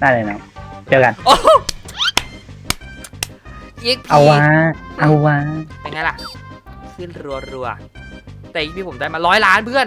ได้เลยน้องเจอกัน โอ้ยิกเอาวะเอาวะเป็นไงล่ะ ขึ้นรัวๆ แต่อีกพี่ผมได้มาร้อยล้านเพื่อน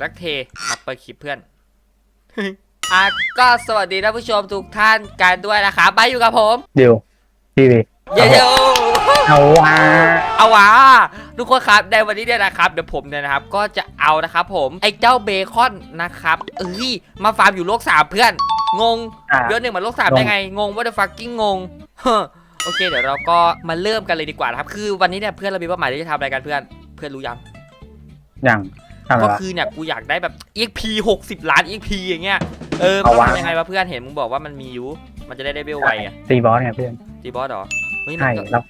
สักเทมาเปิดคลิปเพื่อนอะก็สวัสดีท่านผู้ชมทุกท่านกันด้วยนะครับมาอยู่กับผมเดี๋ยวพี่วีเย้เอาวะเอาวะทุกคนครับในวันนี้เนี่ยนะครับเดี๋ยวผมเนี่ยนะครับ ก็จะเอานะครับผมไอ้เจ้าเบคอนนะครับเอ้ยมาฟาร์มอยู่โลกสามเพื่อน งงอะเดือนหนึ่งมันโลกสามได้ไงงงว่าเดฟักกิ้งงงเฮ้อโอเคเดี๋ยวเราก็มาเริ่มกันเลยดีกว่านะครับ คือวันนี้เนี่ยเพื่อนเรามีเป้าหมายที่จะทำอะไรกันเพื่อน เพื่อนรู้ยังอย่างทำอะไร ก็วะคือเนี่ยกูอยากได้แบบ EXP 60 ล้าน EXP อย่างเงี้ย เออเอามันวะทำยังไงวะเพื่อนเห็นมึงบอกว่ามันมีอยูมันจะได้ได้เบลไวอะตีบอสไงเพื่อนตีบอสเหรอเฮ้ยใช่มันก็แล้ว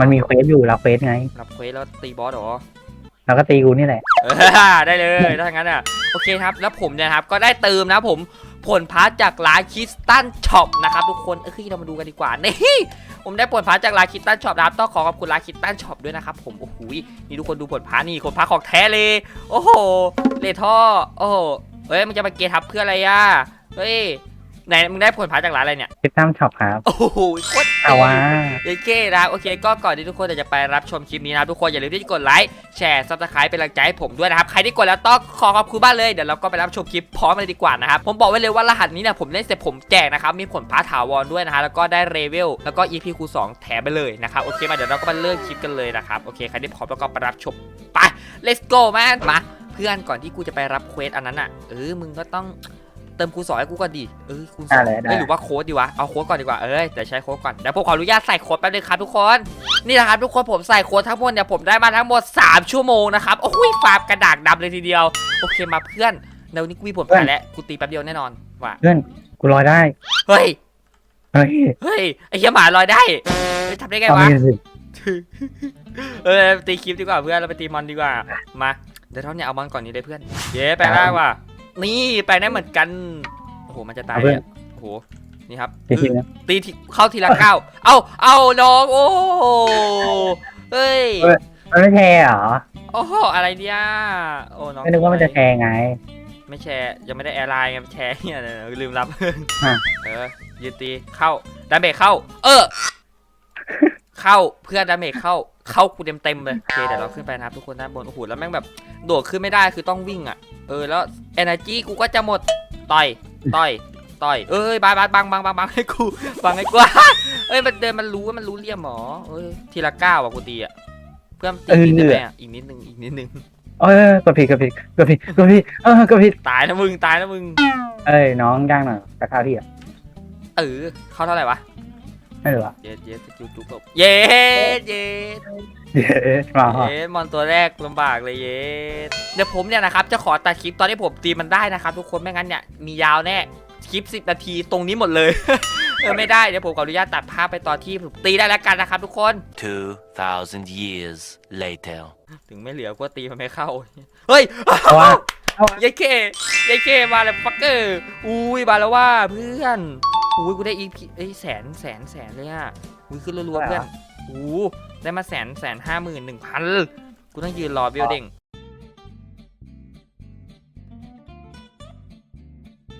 มันมีเควสอยู่รับเควสไงรับเควสแล้วตีบอสเหรอ แล้วก็ตีกูนี่แหละ ได้เลยถ้างั้นอะโอเคครับ แล้วผมเนี่ยครับก็ได้เติมนะผมผลพาร์ทจากร้านคิสตันช็อปนะครับทุกคนเอ้ยเรามาดูกันดีกว่านี่ผมได้ผลพาร์ทจากร้านคิสตันช็อปนะครับต้องขอขอบคุณร้านคิสตันช็อปด้วยนะครับผมโอ้โหนี่ทุกคนดูผลพาร์ทนี่ผลพาร์ทของแท้เลย โอ้โหเลท่อโอ้โหเฮ้ยมึงจะมาเกทับเพื่ออะไรอะเฮ้ย ไหนมึงได้ผลพาร์ทจากร้านอะไรเนี่ยคิดตั้มช็อปครับโอ้โหโคตรเอาวะโอเคนะครับโอเคก็ก่อนที่ทุกคนจะไปรับชมคลิปนี้นะครับทุกคนอย่าลืมที่จะกดไลค์แชร์ซับสไครป์เป็นกำลังใจให้ผมด้วยนะครับ ใครที่กดแล้วต้องขอขอบคุณมากเลยเดี๋ยวเราก็ไปรับชมคลิปพร้อมกันเลยดีกว่านะครับ ผมบอกไว้เลยว่ารหัสนี้เนี่ยผมเล่นเสร็จผมแจกนะครับ มีผลพาร์ทถาวรด้วยนะฮะแล้วก็ได้เรเวลแล้วก็ EP คูณ2แถมไปเลยนะครับโอเคมาเดี๋ยวเราก็มาเริ่มคลิปกันเลยนะครับโอเคใครที่พร้อมแล้วก็ไปรับชมไป let's go man มาเพื่อนก่อนที่กูจะไปรับเควสอันนั้นอะเออมึงก็ต้อง เติมคูณสองให้กูก่อนดิเออคูณสองได้เลยได้เอ้ยหรือว่าโค้ดดีวะ เอาโค้ดก่อนดีกว่า เอ้ยเดี๋ยวใช้โค้ดก่อนเดี๋ยวผมขออนุญาตใส่โค้ดแป๊บนึงครับทุกคน นี่นะครับทุกคนผมใส่โค้ดทั้งหมดเนี่ยผมได้มาทั้งหมด 3 ชั่วโมงนะครับ โอ้ยฟาร์มกระดากดำเลยทีเดียว โอเคมาเพื่อนเดี๋ยวนี้กูมีผลผ่านแล้วกูตีแป๊บเดียวแน่นอนว่ะเพื่อนกูลอยได้เฮ้ย เฮ้ยเฮ้ยไอ้เหี้ยหมาลอยได้เฮ้ยทำได้ไงเอาวะมีสิเออตีคลิปดีกว่าเพื่อนเราไปตีมอนดีกว่ามาเดี๋ยวเราเนี่ยเอามอนก่อนนี้เลยเพื่อนเย้แปลงได้ว่ะ นี่แปลงได้เหมือนกัน โอ้โห มันจะตายเลยอะโอ้โห นี่ครับตีทีนะตีทีเข้าทีละเก้า เอาเอาน้อง โอ้เฮ้ย มันไม่แทเหรอโอ้โห อะไรเนี่ยโอ้น้องไม่นึกว่ามันจะแทไง ไม่แชร์ยังไม่ได้แอร์ไลน์ไงแชร์เนี่ยเดี๋ยวลืมรับ อะ เออยืนตีเข้าดาเมจเข้า เออ เข้าเพื่อนดาเมจเข้าเข้ากูเต็มเต็มๆเลยโอเคเดี๋ยวเราขึ้นไปนะครับทุกคนด้านบนโอ้โหแล้วแม่งแบบโดดขึ้นไม่ได้คือต้องวิ่งอะเออแล้ว energy กูก็จะหมดต่อยต่อยต่อยเอ้ยบายบายบังบังบังบังให้กูบังให้กูเอ้ยมันเดินมันรู้ว่ามันรู้เรียมหมอเอ้ยทีละเก้าอะกูตีอะเพื่อนตีนิดได้ไหมอะอีกนิดนึงอีกนิดนึงเอ้ยกดผิดกดผิดกดผิดกดผิดเออกดผิดตายนะมึงตายนะมึงเอ้ยน้องย่างหน่อยแต่ข้าวที่อะเออเข้าเท่าไหร่วะ ไม่รู้อะเย็ดเย็ดสกิลจุกบเย็ดเย็ดเย้มาฮะเย็ดมอนตัวแรกลำบากเลยเย็ดเดี๋ยวผมเนี่ยนะครับจะขอตัดคลิปตอนที่ผมตีมันได้นะครับทุกคนไม่งั้นเนี่ยมียาวแน่คลิป 10 นาทีตรงนี้หมดเลย เออไม่ได้เดี๋ยวผมขออนุญาตตัดภาพไปตอนที่ผมตีได้แล้วกันนะครับทุกคน 2,000 years later. ถึงไม่เหลือก็ตีมันไม่เข้า เฮ้ยเอาวะยายเคยายเคมาแล้วฟักเกอร์อุ้ยมาแล้วว่าเพื่อน อุ้ยกูได้อีพีเอ้ยแสนแสนแสนเลยอะอุ้ยขึ้นรัวๆเพื่อนอู้ได้มาแสนแสนห้าหมื่นหนึ่งพันกูต้องยืนรอเบลเด้ง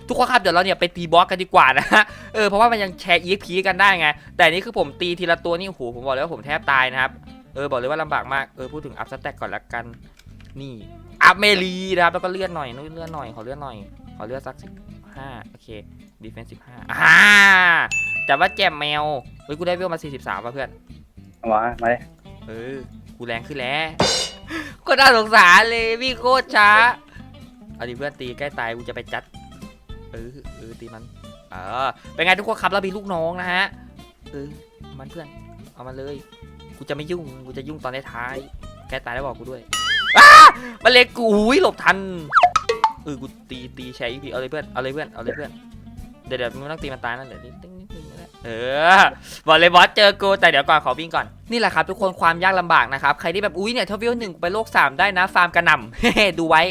ทุกคนครับเดี๋ยวเราเนี่ยไปตีบอสกันดีกว่านะฮะ เออเพราะว่ามันยังแชร์ EXP กันได้ไง แต่นี่คือผมตีทีละตัวนี่โอ้โหผมบอกเลยว่าผมแทบตายนะครับ เออบอกเลยว่าลำบากมาก เออพูดถึงอัพสแต็กก่อนละกัน นี่ อัพเมลีนะครับแล้วก็เลื่อนหน่อยนู่นเลื่อนหน่อยขอเลื่อนหน่อยขอเลื่อนสัก สิบห้าโอเคดีเฟนส์สิบห้าอ่าจัดว่าแจมแมว เฮ้ย กูได้เวลมา 43ป่ะเพื่อนเอาวะมาเลยเออ กูแรงขึ้นแล้วก็น่าสงสารเลยวิ่งโคตรช้า เอาดิเพื่อนตีใกล้ตายกูจะไปจัด เออเออตีมัน เออ เป็นไงทุกคนครับเรามีลูกน้องนะฮะ เออ มันเพื่อน เอามาเลย กูจะไม่ยุ่ง กูจะยุ่งตอนท้ายๆใกล้ตายแล้วบอกกูด้วย อ้ามันเล็กกูอุ้ยหลบทัน เออกูตีตีใช้พี่เอาเลยเพื่อนเอาเลยเพื่อนเอาเลยเพื่อนเดี๋ยวเดี๋ยวมึงต้องตีมันตายนั่นเดี๋ยวนิดนึงนิดนึงนะเออบอกเลยบอสเจอกูแต่เดี๋ยวก่อนขอวิ่งก่อนนี่แหละครับทุกคนความยากลำบากนะครับใครที่แบบอุ้ยเนี่ยทวิลหนึ่งไปโลก3ได้นะฟาร์มกระหน่ำดูไว้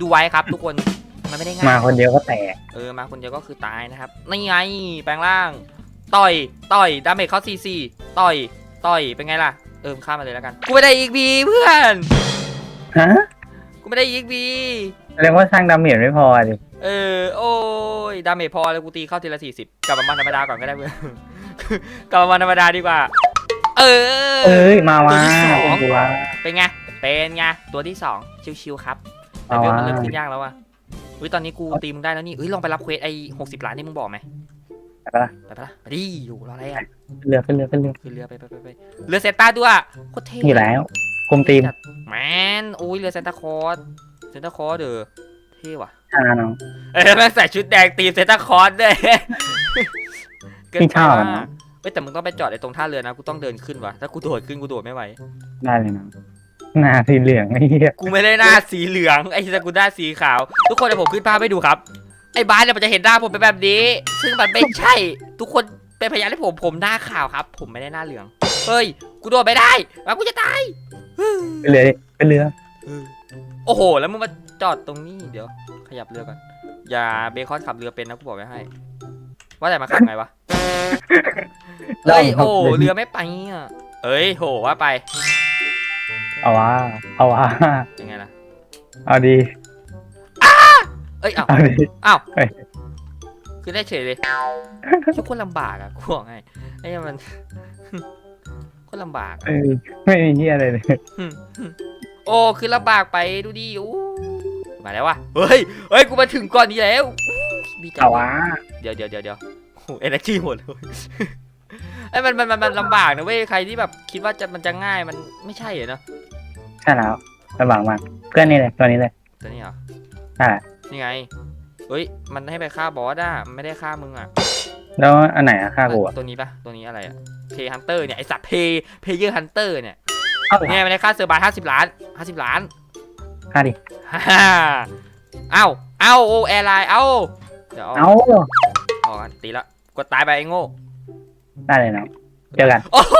ดูไว้ครับ ทุกคนมันไม่ได้ง่ายมาคนเดียวก็แตกเออมาคนเดียวก็คือตายนะครับนี่ไงแปลงร่าง ต่อยต่อยดาเมจเขาซีซีต่อยต่อยเป็นไงล่ะเออข้ามมาเลยแล้วกัน กูไม่ได้อีกบีเพื่อนฮะกูไม่ได้อีกบี เรียกว่าสร้างดาเมจไม่พอดิเออ โอ้ย ดาเมจพอเลยกูตีเข้าทีละสี่สิบกลับมาวันธรรมดาก่อนก็ได้เพื่อน กลับมาวันธรรมดาดีกว่า เออ เอ้ยมาตัววะที่สองเป็นตัวเป็นไง เป็นไง ตัวที่สองชิวๆครับแต่เอาเวลวะมันเริ่มขึ้นยากแล้วว่ะเฮ้ยตอนนี้กูตีมึงได้แล้วนี่เฮ้ยลองไปรับเควสไอ้หกสิบล้านที่มึงบอกไหมไปปะล่ะไปปะล่ะไปดิอยู่รออะไรอะเรือขึ้นเรือขึ้นเรือคือเรือไปไปไปไปเรือเซนต้าด้วยโคตรเท่อยู่แล้วคุมทีมจัดแมนโอ้ยเรือเซนต้าคอร์ส เซนต้าคอร์สเด้อเท่ว่ะอ่าน้อง เอ้ยแม่งใส่ชุดแดงตีมเซนต้าคอร์สด้วยเกินพี่ไปชอบว่ะอะเนาะเฮ้ยแต่มึงต้องไปจอดไอ้ตรงท่าเรือนะกูต้องเดินขึ้นว่ะถ้ากูโดดขึ้นกูโดดไม่ไหวได้เลยน้องหน้าสีเหลืองไอ้เหี้ยกูไม่ได้หน้าสีเหลืองไอ้แต่กูหน้าสีขาว ทุกคนเดี๋ยวผมขึ้นภาพให้ดูครับ ไอ้บ้านเนี่ยมันจะเห็นหน้าผมเป็นแบบนี้ ซึ่งมันไม่ใช่ ทุกคนเป็นพยานให้ผมผมหน้าขาวครับ ผมไม่ได้หน้าเหลืองเฮ้ยกูโดดไม่ได้ว่ากูจะตาย เป็นเรือดิเป็นเรือ โอ้โห แล้วมึงมาจอดตรงนี้เดี๋ยว ขยับเรือก่อน อย่าเบคอนขับเรือเป็นนะกูบอกไว้ให้ ว่าแต่มาขับไงวะ เฮ้ยโอ้เรือไม่ไปอะเอ้ยโหว่าไปเอาวะเอาวะยังไงล่ะ เอาดีเอ้ยอ้าวเอาดี อ้าวเฮ้ย คือได้เฉยเลยชุกคนลำบากอะกูบอกไงไอ้เนี่ยมัน คนลำบากอะเอ้ยไม่มีเหี้ยอะไรเลย โอ้คือลำบากไปดูดิอู้มาแล้ววะเฮ้ยเฮ้ยกูมาถึงก่อนนี้แล้วอู้ดีใจเอาวะเดี๋ยวเดี๋ยวเดี๋ยวเดี๋ยวโอ้เอเนจีหมดเลยไอ้ยมันมันมันมันลำบากนะเว้ยใครที่แบบคิดว่าจะมันจะง่ายมันไม่ใช่เหรอเนอะใช่แล้วระหว่างมากเพื่อนนี่เลยตัวนี้เลยตัวนี้เหรอใช่นี่ไงเฮ้ยมันให้ไปฆ่าบอสอะมันไม่ได้ฆ่ามึงอะแล้วอันไหนอะค่ากูอะตัวนี้ปะตัวนี้อะไรอะเพย์ฮันเตอร์เนี่ยไอสัตว์เพย์เพย์เยอร์ฮันเตอร์เนี่ย เอาเหรอเนี่ยมันได้ค่าเซอร์บาร์ห้าสิบล้านห้าสิบล้านค่าดิฮ่าฮ่าเอ้าเอ้าโอแอร์ไลน์เอ้าเดี๋ยวเอาเอาออกกันตีละกดตายไปไอ้โง่ได้เลยน้องเจอกัน โอ้โห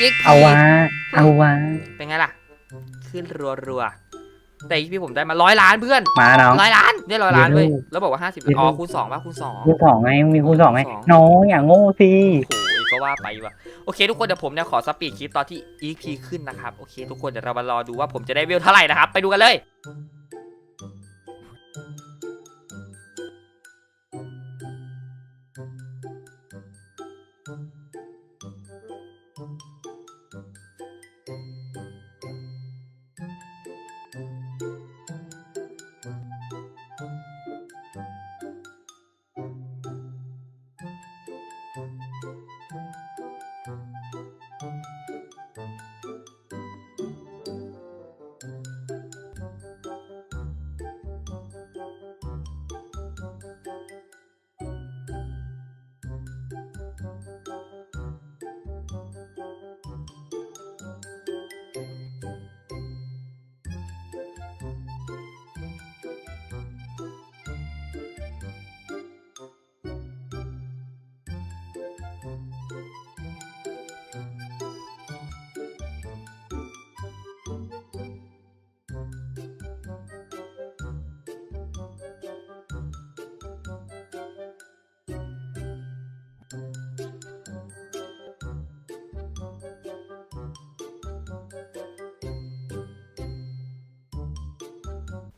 ยิกเอาวะเอาวะเป็นไงล่ะ ขึ้นรัวรัวๆแต่อีพี่ผมได้มาร้อยล้านเพื่อนมาน้อง ร้อยล้านได้ร้อยล้านเว้ยเดี๋ยวแล้วบอกว่าห้าสิบเดี๋ยวอ๋อคูณสองป่ะคูณสอง คูณสองไงมีคูณสองไงสองน้องอย่างโง่สิโอ้โห ก็ว่าไปว่ะโอเคทุกคนเดี๋ยวผมเนี่ยขอสปีดคลิปตอนที่ EP ขึ้นนะครับโอเค ทุกคนเดี๋ยวเรามารอดูว่าผมจะได้เวลเท่าไหร่นะครับไปดูกันเลย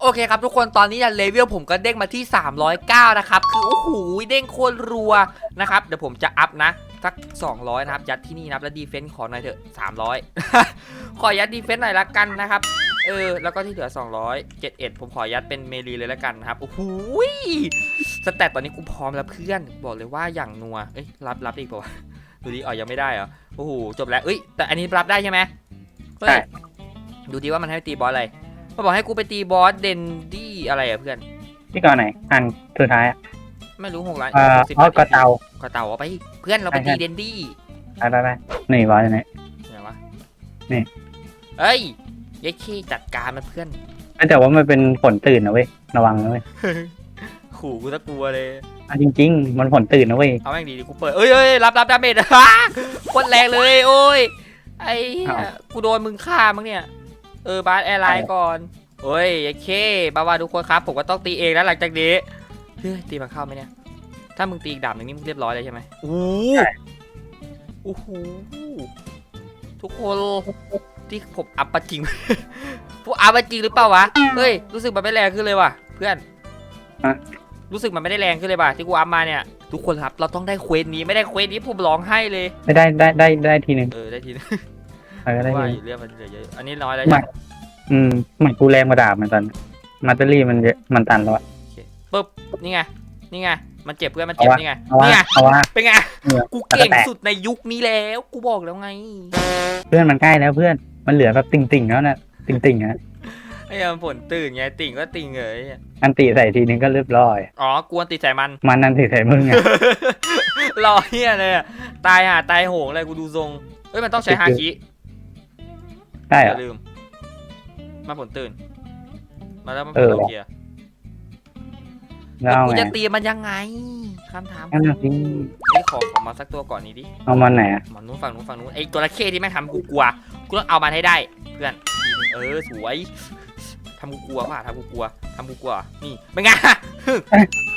อเคครับทุกคนตอนนี้เนี่ยเลเวลผมก็เด้งมาที่ 309 นะครับ คือโอ้โหเด้งโคตรรัวนะครับ เดี๋ยวผมจะอัพนะสัก 200 นะครับ ยัดที่นี่นะครับ แล้วดีเฟนส์ขอหน่อยเถอะ 300 ขอยัดดีเฟนส์หน่อยละกันนะครับเอเออ แล้วก็ที่เหลือ 271 ผมขอยัดเป็นเมลีเลยแล้วกันนะครับ โอ้โหยสแตตตอนนี้กูพร้อมแล้วเพื่อน บอกเลยว่าอย่างนัว เอ้ย รับรับได้อีกปะวะดูดิอ๋อยังไม่ได้เหรอ โอ้โห จบแล้ว เอ้ย แต่อันนี้รับได้ใช่ไหมเฮ้ยใช่ดูดิว่ามันให้ตีบอสอะไร มันบอกให้กูไปตีบอสเดนดี้อะไรอะเพื่อน ที่ก่อนไหนอันสุดท้ายอะไม่รู้หกล้านเอ่อสิบอ๋อกระเตาก็เต่าเอาไป เพื่อนเราไปใช่ตีใช่ เดนดี้ไปไปไปนี่บอสอยู่ไหน ไหนวะนี่ เอ้ยเยัยขี้จัดการมันเพื่อน แต่ว่ามันเป็นผลตื่นนะเว้ยระวังนะเว้ยขู่กูตะกลัวเลย อะจริง ๆ มันผลตื่นนะเว้ย เอาแม่งดีดิกูเปิดเอ้ยเอ้ยรับรับดาเมจ โคตรแรงเลย โอ้ย ไอ้เหี้ยอ้าว กูโดนมึงฆ่ามั้งเนี่ย เออบาสแอร์ไลน์ก่อนโอ้ยยัยเคบาวาทุกคนครับ ผมก็ต้องตีเองแล้วหลังจากนี้เฮ้ยตีมันเข้าไหมเนี่ย ถ้ามึงตีอีกดาบหนึ่งนี่มึงเรียบร้อยเลยใช่ไหมโอ้โหโอ้โหทุกคนที่ผมอัพมาจริงพวกอัพมาจริงหรือเปล่าวะ เฮ้ย รู้สึกมันไม่แรงขึ้นเลยว่ะ เพื่อนฮะรู้สึกมันไม่ได้แรงขึ้นเลยว่ะที่กูอัพมาเนี่ย ทุกคนครับ เราต้องได้เควสนี้ไม่ได้เควสนี้ผมร้องไห้เลย ไม่ได้ได้ได้ได้ทีหนึ่งเออได้ทีนึง เออได้ว่าทีอยู่เรื่องมันเหลือเยอะอันนี้น้อยแล้วไม่ใช่ไหมอืมเหมือนกูแรงกระดาบมันตอนมาตเตอรี่มันเยอะมันตันแล้วอะปึ๊บนี่ไงนี่ไงมันเจ็บเพื่อนมันเจ็บเอาวะนี่ไงเอาว่านี่ไงเอาว่าเป็นไงเออกูเก่งแต่สุดในยุคนี้แล้วกูบอกแล้วไงเพื่อนมันใกล้แล้วเพื่อนมันเหลือแบบติ่งติ่งๆแล้วนะติ่งติ่งๆอะไอ้เหี้ยมันผลตื่นไงติ่งก็ติ่งเลยอันตีใส่ทีนึงก็เรียบร้อย อ๋อกวนติดใส่มัน มันอันตีใส่มึงอะรอเฮียเลยอะตายห่าตายโหงเลยกูดูทรงเอ้ยมันต้องใช้ฮาคิ ได้เหอรอ ย่าลืม มาผลตื่น มาแล้วมันเอผลอโลว่ะเกียแล้วแล้วเอากูไงจะตีมันยังไงคำถามนั่นน่ะสิไอ้ยขอขอมาสักตัวก่อนนี้ดิเอามันไหนอะหมอนนู้นฝั่งนู้นฝั่งนู้นไอ้ตัวละเข้ที่แม่งทำกูกลัว กูต้องเอามันให้ได้ เพื่อนเออสวยทำกูกลัวป่ะทำกูกลัวทำกูกลัว นี่เป็นไง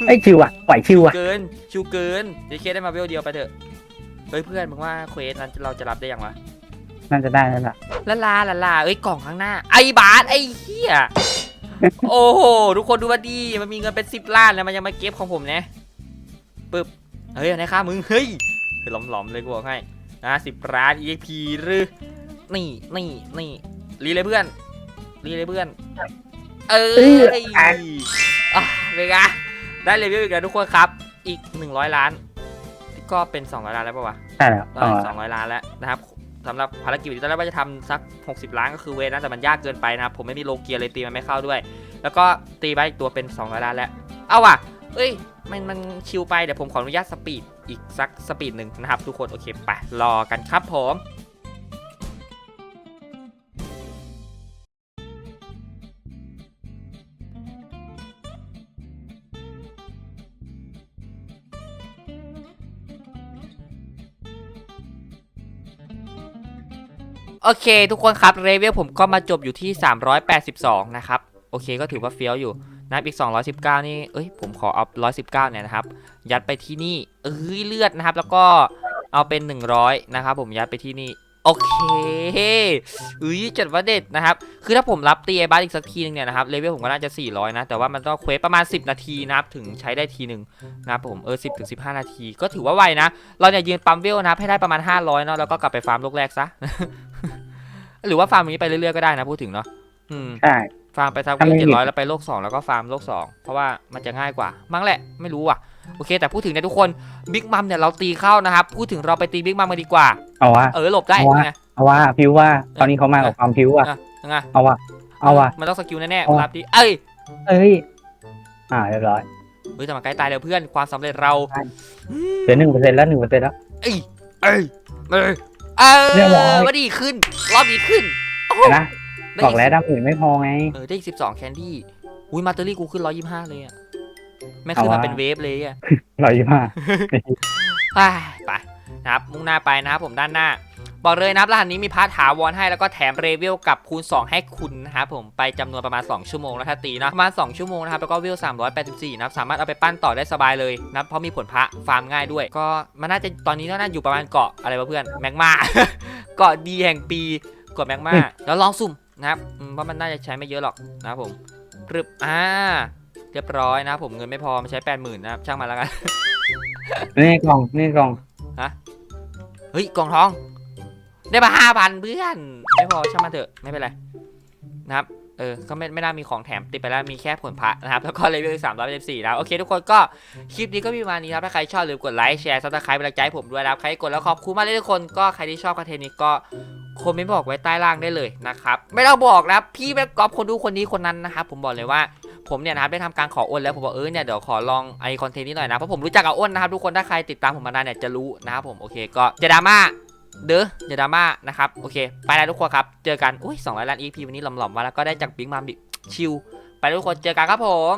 ไอ้ยชิวอะปล่อยชิวอะเกินชิวเกินเดี๋ยวเคได้มาเวลเดียวไปเถอะ เฮ้ยเพื่อนมึงว่าเควสนั้นเราจะรับได้ยังวะ น่าจะได้แล้วล่ะละลาละลาเอ้ยกล่องข้างหน้า ไอ้บาสไอ้เหี้ยโอ้โหทุกคนดูมาดีมันมีเงินเป็นสิบล้านแล้วมันยังมาเก็บของผมนะปึ๊บเฮ้ยไหนค่ามึงเฮ้ยคือหลอมๆเลยกูบอกให้นะสิบล้าน EXP หรือนี่นี่นี่รีเลยเพื่อนรีเลยเพื่อน เอ้ยอะเป็นไงได้เลเวลอีกแล้วทุกคนครับ อีก100ล้าน ก็เป็น200ล้านแล้วป่าวะใช่แล้วก็อ๋อสองร้อยล้านแล้วนะครับ สำหรับภารกิจที่ตอนแรกว่าจะทำสัก 60 ล้านก็คือเวนะแต่มันยากเกินไปนะครับผมไม่มีโลเกียเลยตีมันไม่เข้าด้วย แล้วก็ตีไปอีกตัวเป็น2ล้านแล้วเอาว่ะเอ้ยมันมันชิวไปเดี๋ยวผมขออนุญาตสปีดอีกสักสปีดหนึ่งนะครับทุกคนโอเคไปรอกันครับผม โอเค ทุกคนครับเรเวลผมก็มาจบอยู่ที่ 382 นะครับ โอเคก็ถือว่าเฟี้ยวอยู่นะครับอีก 219 นี่ เอ้ย ผมขอเอา119 เนี่ยนะครับ ยัดไปที่นี่ เอ้ย เลือดนะครับ แล้วก็เอาเป็น 100 นะครับ ผมยัดไปที่นี่ โอเคเอ้ยจัดว่าเด็ดนะครับ คือถ้าผมรับตีไอ้บัสอีกสักทีนึงเนี่ยนะครับ เลเวลผมก็น่าจะ 400 นะ แต่ว่ามันต้องเควสประมาณ 10 นาทีนะครับ ถึงใช้ได้ทีหนึ่งนะครับผม เออ 10ถึง15 นาที ก็ถือว่าไวนะ เราเนี่ยยืนปั๊มเวลนะครับ ให้ได้ประมาณ 500 เนาะ แล้วก็กลับไปฟาร์มโลกแรกซะ หรือว่าฟาร์มนี้ไปเรื่อยๆก็ได้นะพูดถึงเนาะอืมใช่ ฟาร์มไปสักถ้าไม่เจ็ดมีร้อยแล้วไปโลก2แล้วก็ฟาร์มโลก2เพราะว่ามันจะง่ายกว่า มั้งแหละไม่รู้ว่ะโอเค แต่พูดถึงเนี่ยทุกคนบิ๊กมัมเนี่ยเราตีเข้านะครับพูดถึงเราไปตีบิ๊กมัมกันดีกว่าเอาวะเออหลบได้เอาวะไงเอาว่าพิวว่าตอนนี้เขามากับความพิวอะอะยังไงเอาว่าเอาว่ะมันต้องสกิลแน่เอาๆว่ะรับดีเอ้ยเอ้ยอ่าเรียบร้อยเฮ้ยแต่มาใกล้ตายแล้วเพื่อนความสำเร็จเราเหลือหนึ่งเปอร์เซ็นต์แล้วหนึ่งเปอร์เซ็นต์แล้วเอ้ยเอ้ยเอ้ย เอเรียบร้อย อว่าดีขึ้น รอบดีขึ้นโอ้โหเห็นนะได้บอกแล้วดำอื่นไม่พอไง เออได้อีกสิบสองแคนดี้อุ้ยมาเตอรี่กูขึ้นร้อยยี่ห้าเลยอะไม่ขึ้นเอามาวะ เป็นเวฟเลยอะ ร้อยยี่ห้าไปไป นะครับมุ่งหน้าไปนะครับผมด้านหน้า บอกเลยนะครับรหัสนี้มีพาร์ทถาวรให้แล้วก็แถมเรเวลกับคูณ 2 ให้คุณนะครับผมไปจำนวนประมาณ 2 ชั่วโมงแล้วถ้าตีนะประมาณ 2 ชั่วโมงนะครับแล้วก็เวล 384นะครับสามารถเอาไปปั้นต่อได้สบายเลยนับเพราะมีผลพระฟาร์มง่ายด้วย ก็มันน่าจะตอนนี้น่าจะอยู่ประมาณเกาะอะไรวะเพื่อนแมกมาเกาะดีแห่งปีเกาะแมกมาแล้วลองสุ่มนะครับเพราะมันน่าจะใช้ไม่เยอะหรอกนะครับผมปรึบอ่าเรียบร้อยนะครับผมเงินไม่พอมันใช้80,000นะครับช่างมันแล้วกันนี่กล่องนี่กล่อง เฮ้ย กล่องทอง ได้มาห้าพันเพื่อน ไม่พอช่างมันเถอะ ไม่เป็นไร นะครับ เออ ก็ไม่ไม่น่ามีของแถมติดไปแล้ว มีแค่ผลพระนะครับ แล้วก็เลเวลสามร้อยเป็นสี่นะครับโอเค ทุกคนก็ คลิปนี้ก็มีประมาณนี้ครับ ถ้าใครชอบลืมกดไลค์ แชร์ซับสไครป์เป็นกำลังใจให้ผมด้วยนะครับ ใครกดแล้วขอบคุณมากเลยทุกคน ก็ใครที่ชอบคอนเทนต์นี้ก็คอมเมนต์บอกไว้ใต้ล่างได้เลยนะครับ ไม่ต้องบอกนะพี่แม่กอฟคนดูคนนี้คนนั้นนะครับผมบอกเลยว่า ผมเนี่ยนะครับได้ทำการขออ้นแล้วผมบอกเออเนี่ยเดี๋ยวขอลองไอคอนเทนต์นี้หน่อยนะเพราะผมรู้จักกับอ้นนะครับทุกคนถ้าใครติดตามผมมานานเนี่ยจะรู้นะครับผมโอเคก็จะดราม่าเด้ออย่าดราม่านะครับโอเค ไปแล้วทุกคนครับ เจอกันอุ้ยสองร้อยล้าน EP วันนี้หล่อมๆมาแล้วก็ได้จากบิ๊กมาบิชิลไปทุกคนเจอกันครับผม